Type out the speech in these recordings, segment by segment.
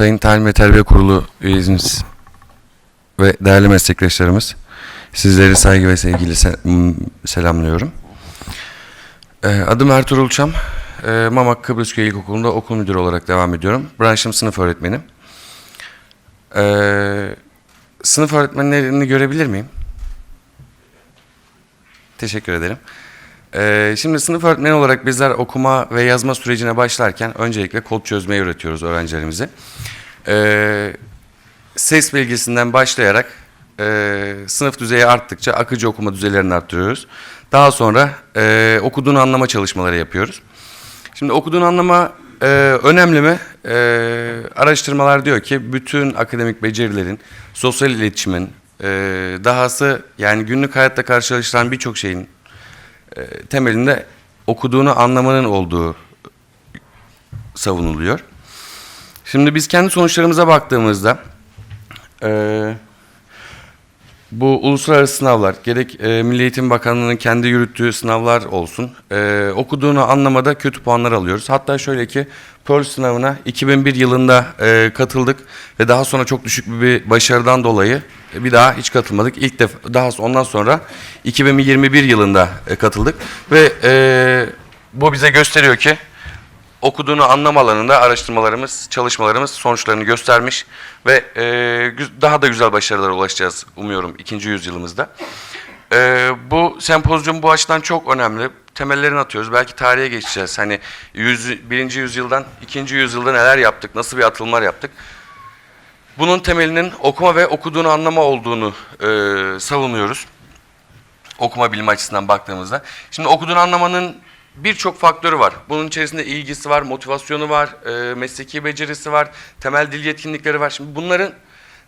Sayın Talim ve Terbiye Kurulu üyemiz ve değerli meslektaşlarımız, sizleri saygı ve sevgiyle selamlıyorum. Ee, Adım Ertuğrul Çam, Ee, Mamak Kıbrısköy İlkokulu'nda okul müdürü olarak devam ediyorum. Branşım sınıf öğretmeni. Ee, Sınıf öğretmenlerini görebilir miyim? Teşekkür ederim. Şimdi sınıf öğretmeni olarak bizler okuma ve yazma sürecine başlarken öncelikle kod çözmeyi öğretiyoruz öğrencilerimize. Ee, ses bilgisinden başlayarak e, sınıf düzeyi arttıkça akıcı okuma düzeylerini arttırıyoruz. Daha sonra e, okuduğunu anlama çalışmaları yapıyoruz. Şimdi okuduğunu anlama e, önemli mi? E, araştırmalar diyor ki bütün akademik becerilerin, sosyal iletişimin, e, dahası yani günlük hayatta karşılaşılan birçok şeyin e, temelinde okuduğunu anlamanın olduğu savunuluyor. Şimdi biz kendi sonuçlarımıza baktığımızda e, bu uluslararası sınavlar, gerek e, Milli Eğitim Bakanlığı'nın kendi yürüttüğü sınavlar olsun, e, okuduğunu anlamada kötü puanlar alıyoruz. Hatta şöyle ki Pearl sınavına 2001 yılında e, katıldık ve daha sonra çok düşük bir başarıdan dolayı e, bir daha hiç katılmadık. İlk defa daha ondan sonra 2021 yılında e, katıldık ve e, bu bize gösteriyor ki okuduğunu anlam alanında araştırmalarımız, çalışmalarımız sonuçlarını göstermiş ve e, daha da güzel başarılara ulaşacağız umuyorum ikinci yüzyılımızda. E, bu sempozyum bu açıdan çok önemli. Temellerini atıyoruz. Belki tarihe geçeceğiz. Hani yüz, birinci yüzyıldan ikinci yüzyılda neler yaptık, nasıl bir atılımlar yaptık. Bunun temelinin okuma ve okuduğunu anlama olduğunu e, savunuyoruz okuma bilimi açısından baktığımızda. Şimdi okuduğunu anlamanın birçok faktörü var. Bunun içerisinde ilgisi var, motivasyonu var, e, mesleki becerisi var, temel dil yetkinlikleri var. Şimdi bunların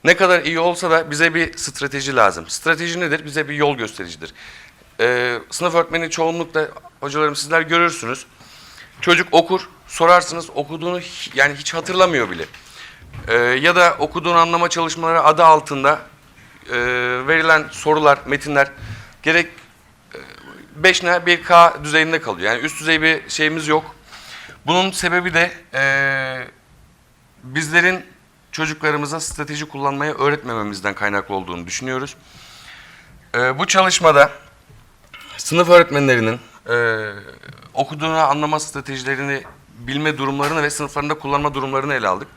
ne kadar iyi olsa da bize bir strateji lazım. Strateji nedir? Bize bir yol göstericidir. E, sınıf öğretmeni çoğunlukla hocalarım sizler görürsünüz. Çocuk okur, sorarsınız okuduğunu yani hiç hatırlamıyor bile. E, ya da okuduğunu anlama çalışmaları adı altında e, verilen sorular, metinler gerek 5 ne 1K düzeyinde kalıyor. Yani üst düzey bir şeyimiz yok. Bunun sebebi de e, bizlerin çocuklarımıza strateji kullanmayı öğretmememizden kaynaklı olduğunu düşünüyoruz. E, bu çalışmada sınıf öğretmenlerinin e, okuduğunu anlama stratejilerini bilme durumlarını ve sınıflarında kullanma durumlarını ele aldık.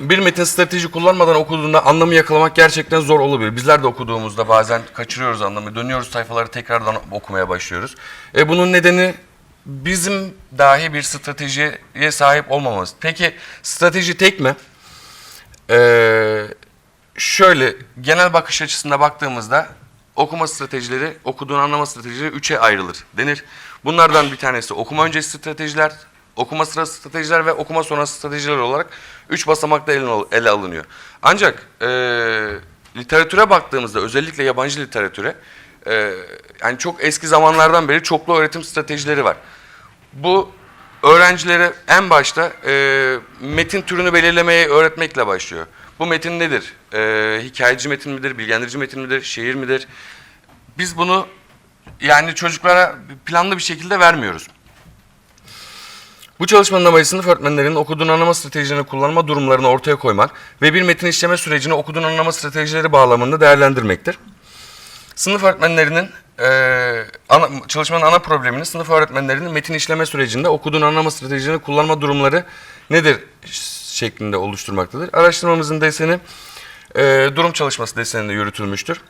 Bir metin strateji kullanmadan okuduğunda anlamı yakalamak gerçekten zor olabilir. Bizler de okuduğumuzda bazen kaçırıyoruz anlamı, dönüyoruz sayfaları tekrardan okumaya başlıyoruz. E bunun nedeni bizim dahi bir stratejiye sahip olmamamız. Peki strateji tek mi? Ee, şöyle genel bakış açısında baktığımızda okuma stratejileri, okuduğunu anlama stratejileri üçe ayrılır denir. Bunlardan bir tanesi okuma öncesi stratejiler, okuma sırası stratejiler ve okuma sonrası stratejiler olarak üç basamakta ele, ele alınıyor. Ancak e, literatüre baktığımızda özellikle yabancı literatüre e, yani çok eski zamanlardan beri çoklu öğretim stratejileri var. Bu öğrencilere en başta e, metin türünü belirlemeyi öğretmekle başlıyor. Bu metin nedir? E, hikayeci metin midir, bilgilendirici metin midir, şiir midir? Biz bunu yani çocuklara planlı bir şekilde vermiyoruz. Bu çalışmanın amacı sınıf öğretmenlerinin okuduğunu anlama stratejilerini kullanma durumlarını ortaya koymak ve bir metin işleme sürecini okuduğunu anlama stratejileri bağlamında değerlendirmektir. Sınıf öğretmenlerinin eee, ana, çalışmanın ana problemini sınıf öğretmenlerinin metin işleme sürecinde okuduğunu anlama stratejilerini kullanma durumları nedir şeklinde oluşturmaktadır. Araştırmamızın deseni eee, durum çalışması deseninde yürütülmüştür.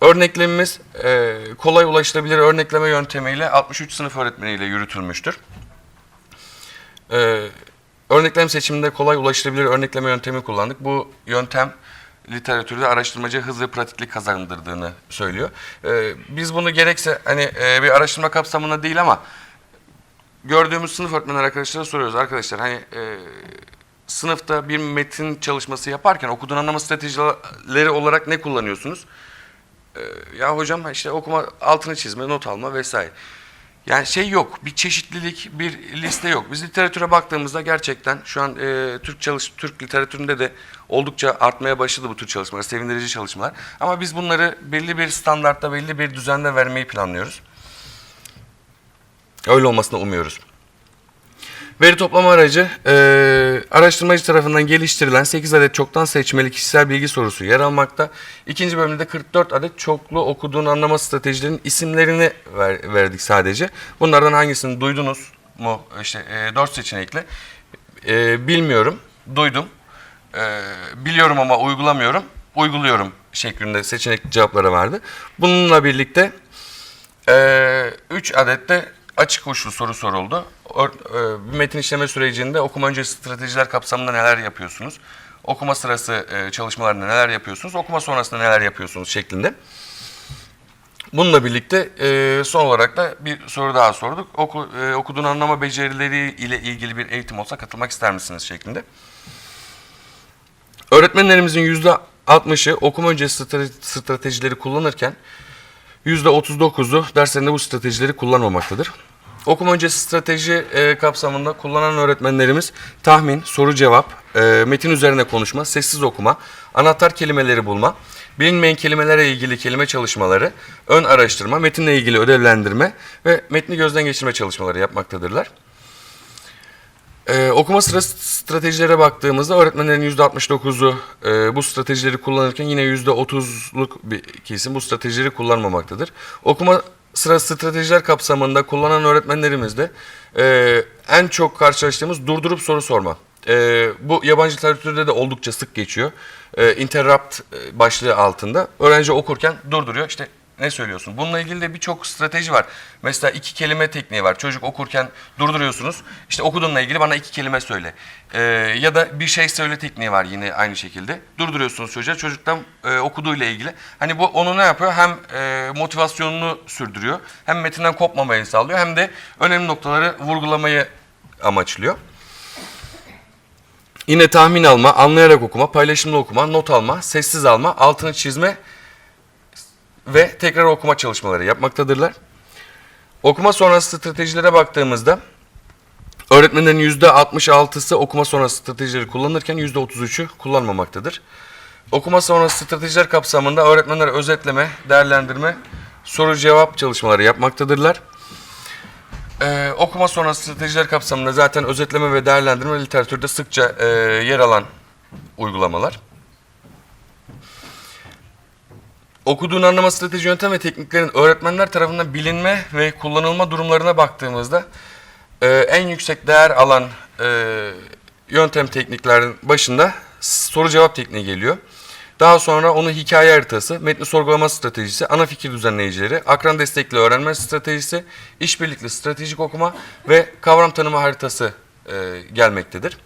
Örneklemimiz eee, kolay ulaşılabilir örnekleme yöntemiyle 63 sınıf öğretmeniyle yürütülmüştür. Ee, örneklem seçiminde kolay ulaşılabilir örnekleme yöntemi kullandık. Bu yöntem literatürde araştırmacı hız ve pratiklik kazandırdığını söylüyor. Ee, biz bunu gerekse hani e, bir araştırma kapsamında değil ama gördüğümüz sınıf öğretmenler arkadaşlara soruyoruz. Arkadaşlar hani e, sınıfta bir metin çalışması yaparken okuduğun anlama stratejileri olarak ne kullanıyorsunuz? Ee, ya hocam işte okuma, altını çizme, not alma vesaire. Yani şey yok, bir çeşitlilik, bir liste yok. Biz literatüre baktığımızda gerçekten şu an e, Türk çalış Türk literatüründe de oldukça artmaya başladı bu tür çalışmalar, sevindirici çalışmalar. Ama biz bunları belli bir standartta, belli bir düzende vermeyi planlıyoruz. Öyle olmasını umuyoruz. Veri toplama aracı e, araştırmacı tarafından geliştirilen 8 adet çoktan seçmeli kişisel bilgi sorusu yer almakta. İkinci bölümde de 44 adet çoklu okuduğun anlama stratejilerinin isimlerini ver- verdik sadece. Bunlardan hangisini duydunuz mu? İşte e, 4 seçenekli. E, bilmiyorum, duydum. E, biliyorum ama uygulamıyorum, uyguluyorum şeklinde seçenek cevapları vardı. Bununla birlikte 3 adet de açık uçlu soru soruldu. E, Bir metin işleme sürecinde okuma öncesi stratejiler kapsamında neler yapıyorsunuz? Okuma sırası e, çalışmalarında neler yapıyorsunuz? Okuma sonrasında neler yapıyorsunuz şeklinde. Bununla birlikte e, son olarak da bir soru daha sorduk. Oku, okuduğun anlama becerileri ile ilgili bir eğitim olsa katılmak ister misiniz şeklinde. Öğretmenlerimizin %60'ı okuma öncesi strate- stratejileri kullanırken %39'u derslerinde bu stratejileri kullanmamaktadır. Okuma öncesi strateji e, kapsamında kullanan öğretmenlerimiz tahmin, soru cevap, e, metin üzerine konuşma, sessiz okuma, anahtar kelimeleri bulma, bilinmeyen kelimelere ilgili kelime çalışmaları, ön araştırma, metinle ilgili ödevlendirme ve metni gözden geçirme çalışmaları yapmaktadırlar. Ee, okuma sırası stratejilere baktığımızda öğretmenlerin %69'u e, bu stratejileri kullanırken yine %30'luk bir kesim bu stratejileri kullanmamaktadır. Okuma sırası stratejiler kapsamında kullanan öğretmenlerimiz de e, en çok karşılaştığımız durdurup soru sorma. E, bu yabancı literatürde de oldukça sık geçiyor. E, interrupt e, başlığı altında. Öğrenci okurken durduruyor. İşte ne söylüyorsun? Bununla ilgili de birçok strateji var. Mesela iki kelime tekniği var. Çocuk okurken durduruyorsunuz. İşte okuduğunla ilgili bana iki kelime söyle. Ee, ya da bir şey söyle tekniği var yine aynı şekilde. Durduruyorsunuz çocuğa. Çocuktan e, okuduğuyla ilgili. Hani bu onu ne yapıyor? Hem e, motivasyonunu sürdürüyor. Hem metinden kopmamayı sağlıyor. Hem de önemli noktaları vurgulamayı amaçlıyor. Yine tahmin alma, anlayarak okuma, paylaşımlı okuma, not alma, sessiz alma, altını çizme ve tekrar okuma çalışmaları yapmaktadırlar. Okuma sonrası stratejilere baktığımızda öğretmenlerin %66'sı okuma sonrası stratejileri kullanırken %33'ü kullanmamaktadır. Okuma sonrası stratejiler kapsamında öğretmenler özetleme, değerlendirme, soru cevap çalışmaları yapmaktadırlar. Ee, okuma sonrası stratejiler kapsamında zaten özetleme ve değerlendirme literatürde sıkça e, yer alan uygulamalar. Okuduğun anlama strateji yöntem ve tekniklerin öğretmenler tarafından bilinme ve kullanılma durumlarına baktığımızda e, en yüksek değer alan e, yöntem tekniklerin başında soru cevap tekniği geliyor. Daha sonra onu hikaye haritası, metni sorgulama stratejisi, ana fikir düzenleyicileri, akran destekli öğrenme stratejisi, işbirlikli stratejik okuma ve kavram tanıma haritası e, gelmektedir.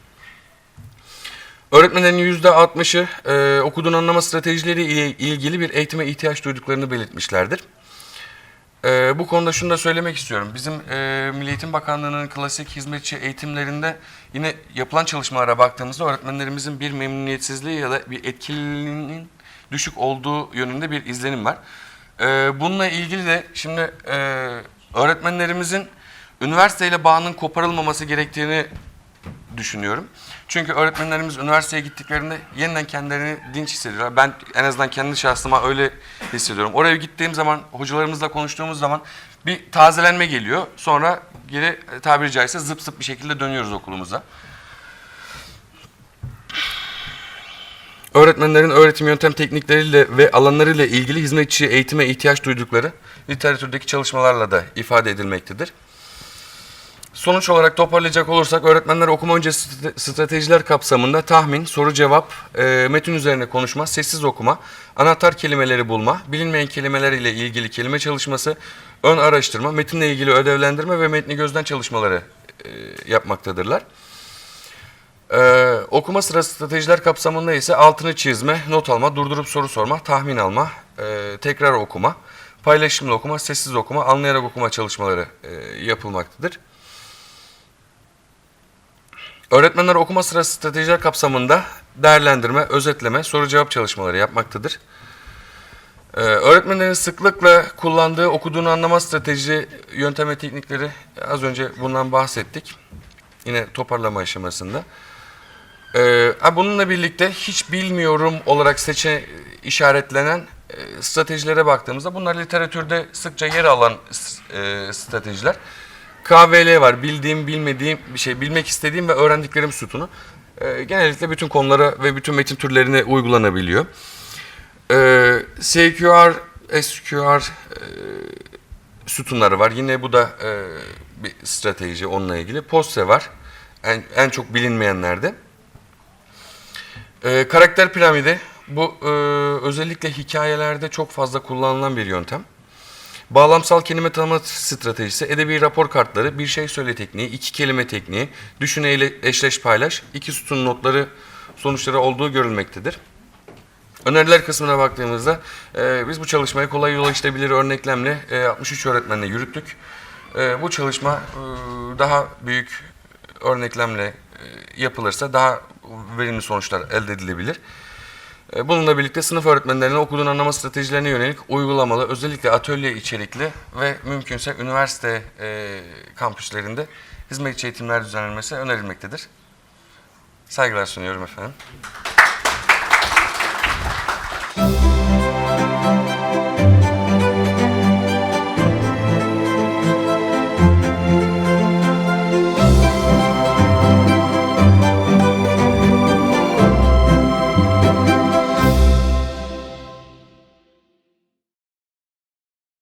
Öğretmenlerin %60'ı e, okuduğun anlama stratejileri ile ilgili bir eğitime ihtiyaç duyduklarını belirtmişlerdir. E, bu konuda şunu da söylemek istiyorum. Bizim e, Milli Eğitim Bakanlığı'nın klasik hizmetçi eğitimlerinde yine yapılan çalışmalara baktığımızda öğretmenlerimizin bir memnuniyetsizliği ya da bir etkililiğinin düşük olduğu yönünde bir izlenim var. E, bununla ilgili de şimdi e, öğretmenlerimizin üniversiteyle bağının koparılmaması gerektiğini düşünüyorum. Çünkü öğretmenlerimiz üniversiteye gittiklerinde yeniden kendilerini dinç hissediyorlar. Ben en azından kendi şahsıma öyle hissediyorum. Oraya gittiğim zaman, hocalarımızla konuştuğumuz zaman bir tazelenme geliyor. Sonra geri e, tabiri caizse zıp zıp bir şekilde dönüyoruz okulumuza. Öğretmenlerin öğretim yöntem teknikleriyle ve alanlarıyla ilgili hizmetçi eğitime ihtiyaç duydukları literatürdeki çalışmalarla da ifade edilmektedir. Sonuç olarak toparlayacak olursak öğretmenler okuma öncesi strate- stratejiler kapsamında tahmin, soru cevap, e, metin üzerine konuşma, sessiz okuma, anahtar kelimeleri bulma, bilinmeyen kelimeler ile ilgili kelime çalışması, ön araştırma, metinle ilgili ödevlendirme ve metni gözden çalışmaları e, yapmaktadırlar. Ee, okuma sırası stratejiler kapsamında ise altını çizme, not alma, durdurup soru sorma, tahmin alma, e, tekrar okuma, paylaşımlı okuma, sessiz okuma, anlayarak okuma çalışmaları e, yapılmaktadır. Öğretmenler okuma sırası stratejiler kapsamında değerlendirme, özetleme, soru cevap çalışmaları yapmaktadır. Ee, öğretmenlerin sıklıkla kullandığı okuduğunu anlama strateji, yöntem ve teknikleri az önce bundan bahsettik. Yine toparlama aşamasında. Ee, bununla birlikte hiç bilmiyorum olarak seçe işaretlenen e, stratejilere baktığımızda bunlar literatürde sıkça yer alan e, stratejiler. KVL var. Bildiğim, bilmediğim bir şey, bilmek istediğim ve öğrendiklerim sütunu. Ee, genellikle bütün konulara ve bütün metin türlerine uygulanabiliyor. Ee, CQR, SQR e, sütunları var. Yine bu da e, bir strateji onunla ilgili. POSSE var. En, en çok bilinmeyenlerde. Ee, karakter piramidi. Bu e, özellikle hikayelerde çok fazla kullanılan bir yöntem. Bağlamsal kelime tanıma stratejisi, edebi rapor kartları, bir şey söyle tekniği, iki kelime tekniği, düşüne ile eşleş paylaş, iki sütun notları sonuçları olduğu görülmektedir. Öneriler kısmına baktığımızda e, biz bu çalışmayı kolay yola işlebilir örneklemle e, 63 öğretmenle yürüttük. E, bu çalışma e, daha büyük örneklemle e, yapılırsa daha verimli sonuçlar elde edilebilir. E, Bununla birlikte sınıf öğretmenlerine okuduğun anlama stratejilerine yönelik uygulamalı, özellikle atölye içerikli ve mümkünse üniversite e, kampüslerinde hizmetçi eğitimler düzenlenmesi önerilmektedir. Saygılar sunuyorum efendim.